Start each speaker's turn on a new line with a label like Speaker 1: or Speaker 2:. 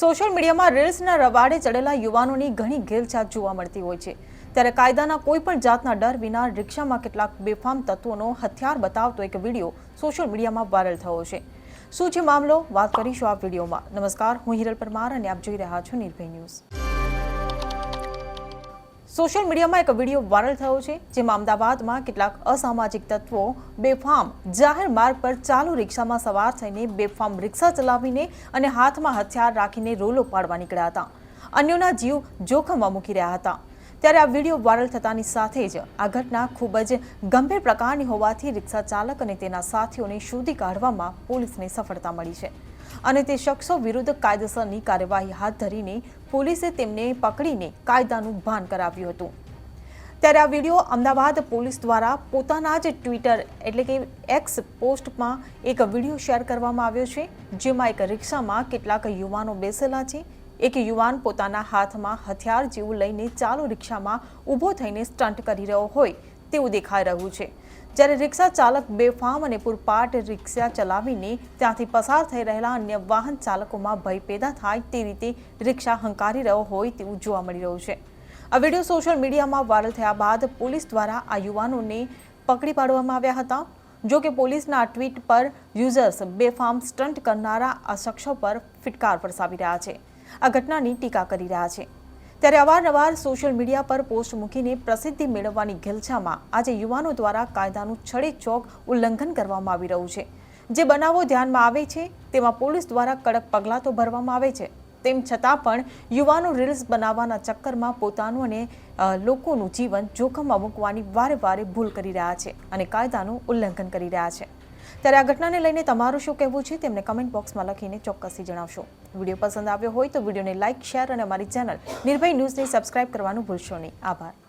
Speaker 1: Social મીડિયામાં રીલ્સના રવાડે ચડેલા યુવાનોની ઘણી ઘેલછાત જોવા મળતી હોય છે. ત્યારે કાયદાના કોઈ પણ જાતના ડર વિના રિક્ષામાં કેટલાક બેફામ તત્વોનો હથિયાર બતાવતો એક વીડિયો સોશિયલ મીડિયામાં વાયરલ થયો છે. શું છે મામલો? વાત કરીશું આ વિડીયોમાં. નમસ્કાર, હું હિરલ પરમાર અને આપ જોઈ રહ્યા છો નિર્ભય ન્યૂઝ. સોશિયલ મીડિયામાં એક વીડિયો વાયરલ થયો છે, જેમાં અમદાવાદમાં કેટલાક અસામાજિક તત્વો બેફામ જાહેર માર્ગ પર ચાલુ રિક્ષામાં સવાર થઈને બેફામ રિક્ષા ચલાવીને અને હાથમાં હથિયાર રાખીને રોલો પાડવા નીકળ્યા હતા. અન્યોના જીવ જોખમમાં મૂકી રહ્યા હતા. ત્યારે આ વીડિયો વાયરલ થતાની સાથે જ આ ઘટના ખૂબ જ ગંભીર પ્રકારની હોવાથી રિક્ષા ચાલક અને તેના સાથીઓને શોધી કાઢવામાં પોલીસને સફળતા મળી છે. અને તે શખ્સો વિરુદ્ધ કાયદેસરની કાર્યવાહી હાથ ધરીને પોલીસે તેમને પકડીને કાયદાનું ભાન કરાવ્યું હતું. ત્યારે આ વીડિયો અમદાવાદ પોલીસ દ્વારા પોતાના જ ટ્વિટર એટલે કે એક્સ પોસ્ટમાં એક વીડિયો શેર કરવામાં આવ્યો છે, જેમાં એક રિક્ષામાં કેટલાક યુવાનો બેસેલા છે એક યુવાન પોતાના હાથમાં હથિયાર જેવું લઈને ચાલુ રિક્ષામાં ઊભો થઈને સ્ટન્ટ કરી રહ્યો હોય તેવું દેખાઈ રહ્યું છે. જ્યારે રિક્ષા ચાલક બેફામ અને પૂરપાટ રિક્ષા ચલાવીને ત્યાંથી પસાર થઈ રહેલા અન્ય વાહન ચાલકોમાં ભય પેદા થાય તે રીતે રિક્ષા હંકારી રહ્યો હોય તેવું જોવા મળી રહ્યું છે. આ વીડિયો સોશિયલ મીડિયામાં વાયરલ થયા બાદ પોલીસ દ્વારા આ યુવાનોને પકડી પાડવામાં આવ્યા હતા. જો કે પોલીસના ટ્વીટ પર યુઝર્સ બેફામ સ્ટન્ટ કરનારા આ શખ્સો પર ફિટકાર વરસાવી રહ્યા છે. આ ઘટનાની ટીકા કરી રહ્યા છે. ત્યારે અવારનવાર સોશિયલ મીડિયા પર પોસ્ટ મૂકીને પ્રસિદ્ધિ મેળવવાની ઘેલછામાં આજે યુવાનો દ્વારા કાયદાનું છડે ચોક ઉલ્લંઘન કરવામાં આવી રહ્યું છે. જે બનાવો ધ્યાનમાં આવે છે, તેમાં પોલીસ દ્વારા કડક પગલાં તો ભરવામાં આવે છે. તેમ છતાં પણ યુવાનો રીલ્સ બનાવવાના ચક્કરમાં પોતાનું અને લોકોનું જીવન જોખમમાં મૂકવાની વારે વારે ભૂલ કરી રહ્યા છે અને કાયદાનું ઉલ્લંઘન કરી રહ્યા છે. ત્યારે આ ઘટનાને લઈને તમારું શું કહેવું છે તેમને કમેન્ટ બોક્સમાં લખીને ચોક્કસથી જણાવશો. વીડિયો પસંદ આવ્યો હોય તો વિડીયોને લાઇક શેર અને અમારી ચેનલ નિર્ભય ન્યૂઝને સબસ્ક્રાઇબ કરવાનું ભૂલશો નહીં. આભાર.